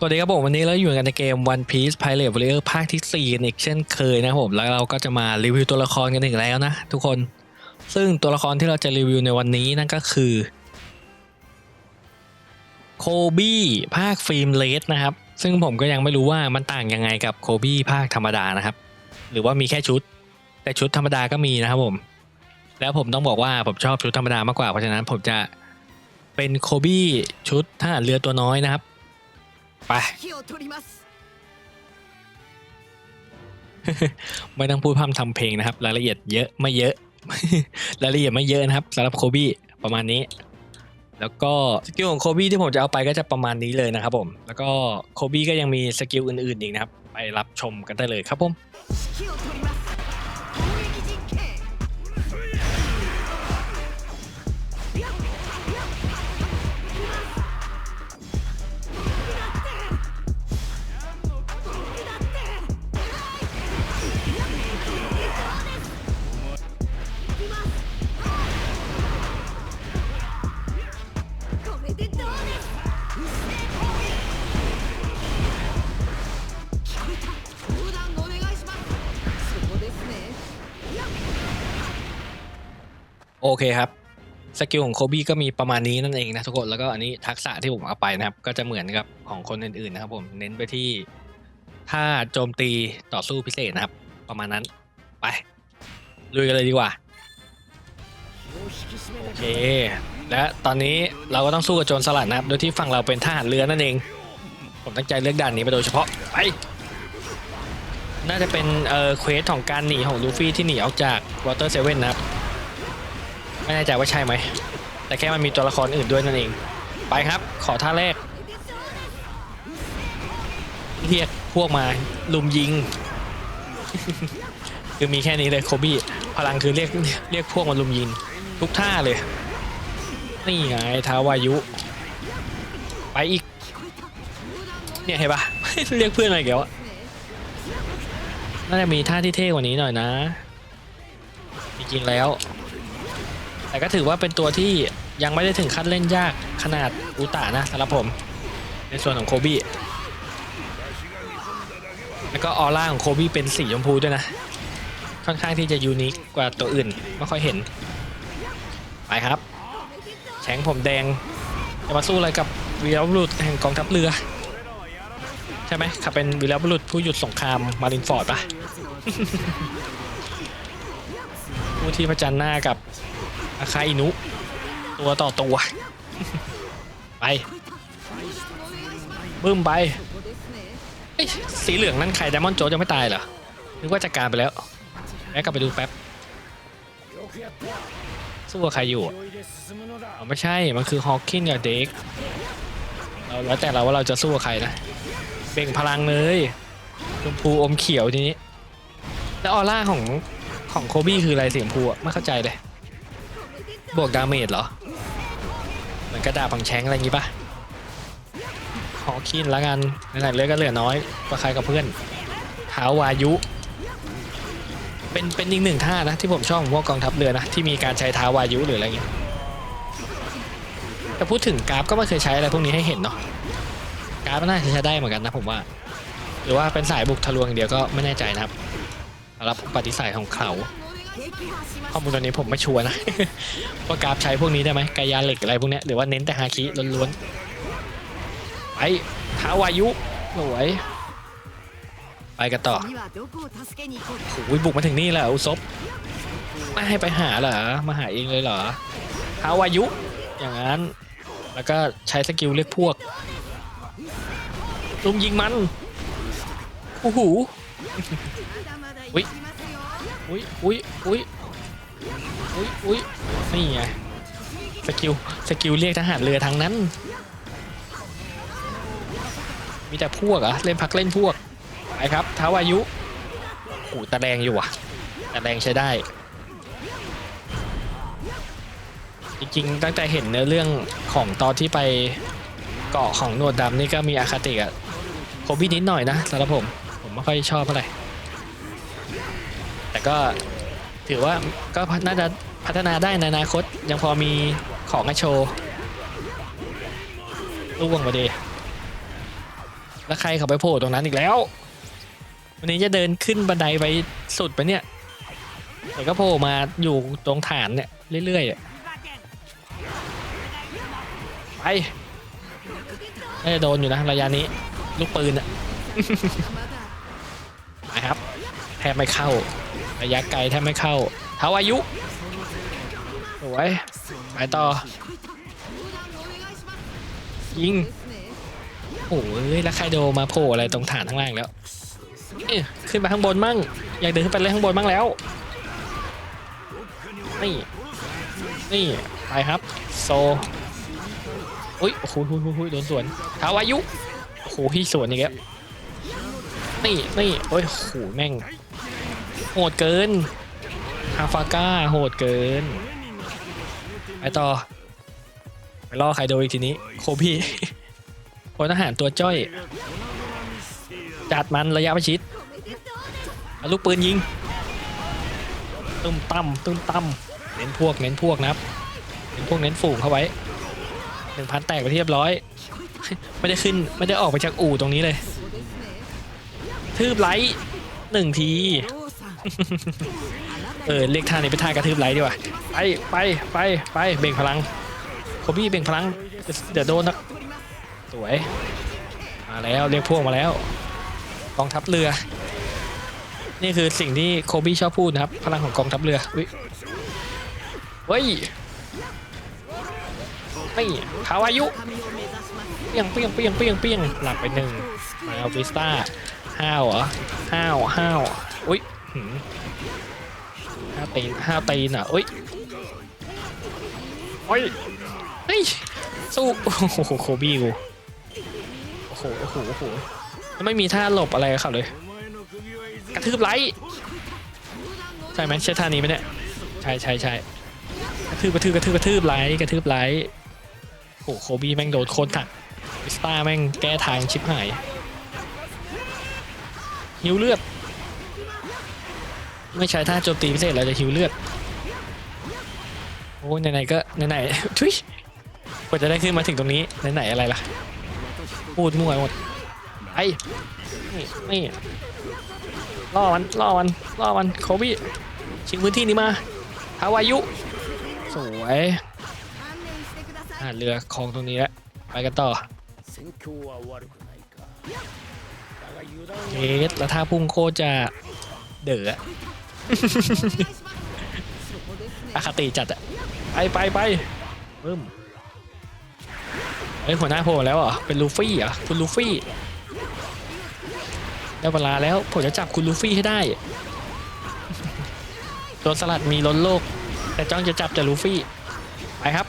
สวัสดีครับผมวันนี้เราอยู่กันในเกม One Piece Pirate Warrior ภาคที่4กันอีกเช่นเคยนะครับผมแล้วเราก็จะมารีวิวตัวละครกันอีกแล้วนะทุกคน ซึ่งตัวละครที่เราจะรีวิวในวันนี้นั่นก็คือโคบี้ภาคฟิล์มเลสนะครับ ซึ่งผมก็ยังไม่รู้ว่ามันต่างยังไงกับโคบี้ภาคธรรมดานะครับ หรือว่ามีแค่ชุด แต่ชุดธรรมดาก็มีนะครับผม แล้วผมต้องบอกว่าผมชอบชุดธรรมดามากกว่าเพราะฉะนั้นผมจะเป็นโคบี้ชุดทหารเรือตัวน้อยนะครับ ไป ไม่ต้องพูดพร่ำทำเพลงนะครับ รายละเอียดเยอะไม่เยอะ รายละเอียดไม่เยอะนะครับสำหรับโคบี้ประมาณนี้ แล้วก็สกิลของโคบี้ที่ผมจะเอาไปก็จะประมาณนี้เลยนะครับผม แล้วก็โคบี้ก็ยังมีสกิลอื่นๆอีกนะครับ ไปรับชมกันได้เลยครับผม โอเคครับสกิลของโคบี้ก็มีประมาณนี้นั่นเองนะทุกคนแล้วก็อันนี้ทักษะที่ผมเอาไปนะครับ ก็จะเหมือนกับของคนอื่นๆนะครับ ผมเน้นไปที่ถ้าโจมตีต่อสู้พิเศษนะครับ ประมาณนั้นไปลุยกันเลยดีกว่าโอเคและตอนนี้เราก็ต้องสู้กับโจรสลัดนะครับ โดยที่ฝั่งเราเป็นทหารเรือนั่นเอง ผมตั้งใจเลือกด่านนี้ไปโดยเฉพาะไปน่าจะเป็นเอ่อเควสของการหนีของลูฟี่ที่หนีออกจากวอเตอร์เซเว่นนะครับ ไม่แน่ใจว่าใช่ไหม แต่แค่มันมีตัวละครอื่นด้วยนั่นเอง ไปครับ ขอท่าแรก เรียกพวกมาลุมยิง คือมีแค่นี้เลยโคบี้ พลังคือเรียกเรียกพวกมาลุมยิง ทุกท่าเลย นี่ไงท้าวายุ ไปอีก เนี่ยเห็นปะ เรียกเพื่อนมาอีกแล้วะน่าจะมีท่าที่เท่กว่านี้หน่อยนะจริงแล้ว แต่ก็ถือว่าเป็นตัวที่ยังไม่ได้ถึงขั้นเล่นยากขนาดอุตานะสำหรับผม ในส่วนของโคบี้แล้วก็ออร่าของโคบี้เป็นสีชมพูด้วยนะ ค่อนข้างที่จะยูนิคกว่าตัวอื่น ไม่ค่อยเห็น ไปครับแฉงผมแดงจะมาสู้อะไรกับวีรบุรุษแห่งกองทัพเรือ ใช่ไหมขับเป็นวีรบุรุษผู้หยุดสงครามมารินฟอร์ดปะผู้ที่ประจันหน้ากับ อาคาอินุ ตัวต่อตัว ไป บึ้มไปเอ้ยสีเหลืองนั่นใครไดมอนโจยังไม่ตายเหรอ นึกว่าจัดการไปแล้วแม่กลับไปดูแป๊บ สู้กับใครอยู่อ๋อไม่ใช่ มันคือฮอ w กินกับเด็กเราแล้วแต่เราว่าเราจะสู้กับใครนะเบ่งพลังเลยชมพูอมเขียวทีนี้ แล้วออร่าของของโคบี้คืออะไรสีชมพูอะไม่เข้าใจเลย บวกดาเมจเหรอเหมือนกระดาษฝังแชงอะไรอย่างงี้ปะขอคินล้วกันไหนๆเลือดก็เหลือน้อยกว่าใครกับเพื่อนท้าวายุ เป็นเป็นอีกหนึ่งท่านะที่ผมชอบพวกกองทัพเรือนะที่มีการใช้ท้าวายุหรืออะไรเงี้ยแต่พูดถึงกราฟก็ไม่เคยใช้อะไรพวกนี้ให้เห็นเนาะกราฟน่าจะใช้ได้เหมือนกันนะผมว่า หรือว่าเป็นสายบุกทะลวงอย่างเดียวก็ไม่แน่ใจนะครับสำหรับปฏิสัยของเขา ข้อมูลตอนนี้ผมไม่ชัวร์นะ ว่ากราฟใช้พวกนี้ได้ไหมกายาเหล็กอะไรพวกนี้หรือว่าเน้นแต่ฮาคิล้วนๆไปท้าวายุสวยไปกันต่อโอ้ยบุกมาถึงนี่แล้วอุซบไม่ให้ไปหาเหรอมาหาเองเลยเหรอท้าวายุ อย่างนั้นแล้วก็ใช้สกิลเรียกพวกลุมยิงมันโอ้โหวิ อุ้ยอุ้ยอุ้ยอุ้ยอุ้ยนี่ไงสกิลสกิลเรียกทหารเรือทั้งนั้น มีแต่พวกอะเล่นพักเล่นพวกไปครับท้าวายุกูแตะแรงอยู่ว่ะตะแรงใช้ได้ จริงๆ ตั้งแต่เห็นเนื้อเรื่องของตอนที่ไปเกาะของโนดดำนี่ก็มีอาคาติอะผมพีนิดหน่อยนะสำหรับผม ผมไม่ค่อยชอบเท่าไร แต่ก็ถือว่าก็น่าจะพัฒนาได้ในอนาคตยังพอมีของให้โชว์ล่วงมาดีแล้วใครเขาไปโผล่ตรงนั้นอีกแล้ว วันนี้จะเดินขึ้นบันไดไปสุดไปเนี่ยแต่ก็โผล่มาอยู่ตรงฐานเนี่ยเรื่อยๆอะไปน่โดนอยู่นะระยะนี้ ลูกปืนอะまだไปครับ แทบไม่เข้า ระยะไกลแทบไม่เข้า เท้าอายุ สวย ไปต่อ ยิง โอ้ยแล้วไคโดมาโผล่อะไรตรงฐานข้างล่างแล้วขึ้นมาข้างบนมั่ง อยากเดินขึ้นไปเลยข้างบนมั่งแล้ว นี่ นี่ ไปครับ โซ อุ้ยโอ้โหโดนสวนท้าวายุ โอ้โหพี่สวนอีกแล้ว นี่ นี่โอ้ยโหแม่ง โหดเกินอาฟาก้าโหดเกิน ไปต่อ ไปล่อใครโดยทีนี้ โคบี้พลทหารตัวจ้อย จัดมันระยะประชิดลูกปืนยิงตุ้มตั้มตุ้มตั้มเน้นพวกเน้นพวกนะครับเน้นพวกเน้นฝูงเข้าไว้หนึ่งพันแตกไปเรียบร้อย ไม่ได้ขึ้นไม่ได้ออกไปจากอู่ตรงนี้เลยทืบไลท์หนึ่งที เออเรียกท่านี้เป็นท่ากระทืบไหลดีกว่าไปไปไปไปเบ่งพลังโคบี้เบ่งพลังเดี๋ยวโดนนะสวยมาแล้วเรียกพวกมาแล้วกองทัพเรือ นี่คือสิ่งที่โคบี้ชอบพูดนะครับ พลังของกองทัพเรือเฮ้ยไม่พาวายุเปียงเปียงเปียงเปียงเปียงหลับไปหนึ่งมาเอาวิสตาห้าวเหรอห้าวห้าวอุ้ย หืมห้าตีนห้าตีนอะอุ้ยโอ้ยเฮ้ยสู้โอ้โหโคบี้กูโอ้โหโอ้โหโอ้โหแล้วไม่มีท่าหลบอะไรกับเขาเลย กระทืบไลท์ใช่ไหมใช่ท่านี้ไหมเนี่ยใช่ใช่ใช่กระทืบกระทืบกระทืบกระทืบไลท์กระทืบไลท์โอ้โหโคบี้แม่งโดนโคนถักวิสตาแม่งแก้ทางชิบหายหิวเลือด ไม่ใช้ท่าโจมตีพิเศษเราจะหิวเลือด โอ้ไหนๆก็ไหนๆทุยกว่าจะได้ขึ้นมาถึงตรงนี้ไหนๆอะไรล่ะ พูดมั่วหมดไอ้นี่นี่ล่อมันล่อมันล่อมันโคบี้ชิงพื้นที่นี้มาฮาวายุ สวยอ่าเรือคลองตรงนี้แล้วไปกันต่อเอสแล้วถ้าพุ่งโคจะเดือ อคติจัดอะไปไปไปเฮ้ยหัวหน้าโผล่แล้วอะเป็นลูฟี่อะคุณลูฟี่ได้เวลาแล้วผมจะจับคุณลูฟี่ให้ได้โดนสลัดมีล้นโลก แต่จ้องจะจับแต่ลูฟี่ ไปครับ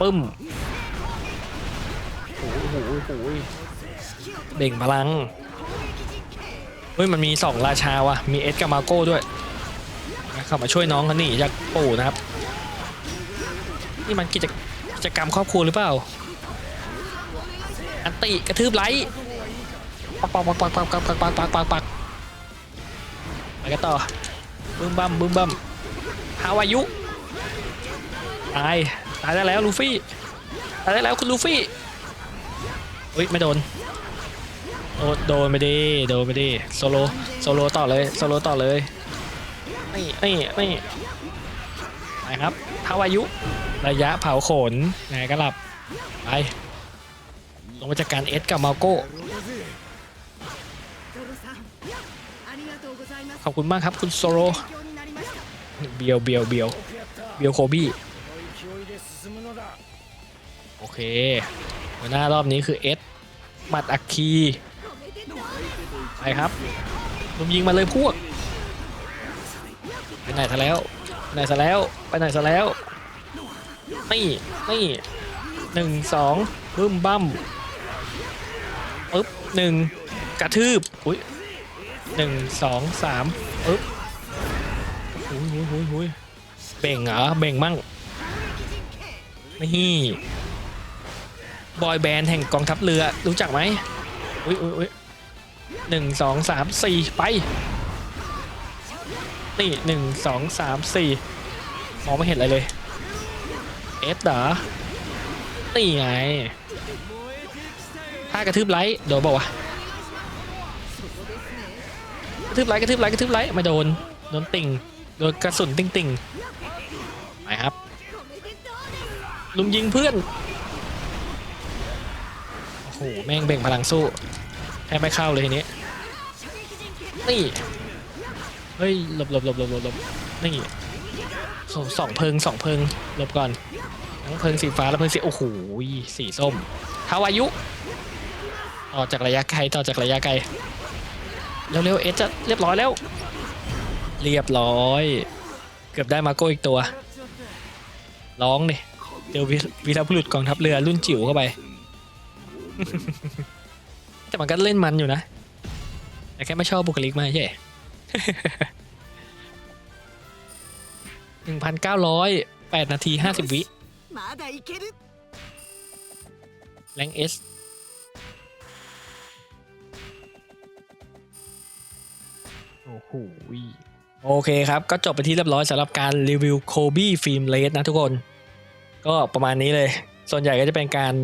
ปึ้มโอ้โหโอ้โหเบ่งพลัง เฮ้ยมันมีสองราชาว่ะ มีเอสกับมาโก้ด้วยเข้ามาช่วยน้องเขาหนีจากปู่นะครับ นี่มันกิจกิจกรรมครอบครัวหรือเปล่า อันติกระทืบไลท์ปักปักปักปักปักปักปักปักปักปักปักไปกันต่อบึ้มบั้มบึ้มบั้มฮาวายุตายตายได้แล้วลูฟี่ตายได้แล้วคุณลูฟี่เฮ้ยไม่โดน โอ้โดนไปดิโดนไปดิโซโลโซโลต่อเลยโซโลต่อเลยไม่ไม่ไม่ไปครับเทาอายุระยะเผาขนไหนก็หลับไปลงมาจากการเอสกับมาโก้ขอบคุณมากครับคุณโซโลเบียวเบียวเบียวเบียวโคบี้โอเคหน้ารอบนี้คือเอสมัดอักคี ไปครับลุมยิงมาเลยพวกไปไหนซะแล้วไปไหนซะแล้วไปไหนซะแล้วนี่นี่หนึ่งสองบึ้มบั้มปึ๊บหนึ่งกระทืบอุ้ยหนึ่งสองสามปึ๊บหุยหุยหุยหุยเบ่งเหรอเบ่งมั่งนี่บอยแบนด์แห่งกองทัพเรือรู้จักไหมอุ้ยอุ้ยอุ้ย หนึ่งสองสามสี่ไป นี่หนึ่งสองสามสี่มองไม่เห็นอะไรเลย เอสเหรอ นี่ไง ถ้ากระทืบไลท์โดนบอกว่ากระทืบไลท์กระทืบไลท์กระทืบไลท์ไม่โดน โดนติ่ง โดนกระสุนติ่งติ่งไปครับ ลุมยิงเพื่อน โอ้โห แม่งเบ่งพลังสู้ แทบไม่เข้าเลยทีนี้ นี่ เฮ้ยหลบหลบหลบหลบหลบหลบนี่สองสองเพิงสองเพิงหลบก่อนทั้งเพิงสีฟ้าและเพิงสีโอ้โหสีส้มทาวายุต่อจากระยะไกลต่อจากระยะไกลเร็วๆเอสจะเรียบร้อยแล้ว เรียบร้อย เกือบได้มาโก้อีกตัว ร้องดิเจอวีวีรบุรุษกองทัพเรือรุ่นจิ๋วเข้าไป แต่มันก็เล่นมันอยู่นะ แต่แค่ไม่ชอบบุคลิกมาใช่หนึ่งพันเก้าร้อยแปดนาทีห้าสิบวิแรงเอสโอ้โหโอเคครับ ก็จบไปที่เรียบร้อยสำหรับการรีวิวโคบี้ฟิล์มเลสนะทุกคน ก็ประมาณนี้เลย ส่วนใหญ่ก็จะเป็นการ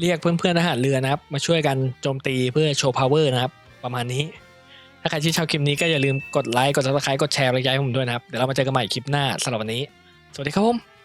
เรียกเพื่อนๆทหารเรือนะครับ มาช่วยกันโจมตีเพื่อโชว์พาวเวอร์นะครับ ประมาณนี้ ถ้าใครที่ชอบคลิปนี้ก็อย่าลืมกดไลค์กดซับสไครต์กดแชร์ระยะให้ผมด้วยนะครับ เดี๋ยวเรามาเจอกันใหม่คลิปหน้าสำหรับวันนี้ สวัสดีครับผม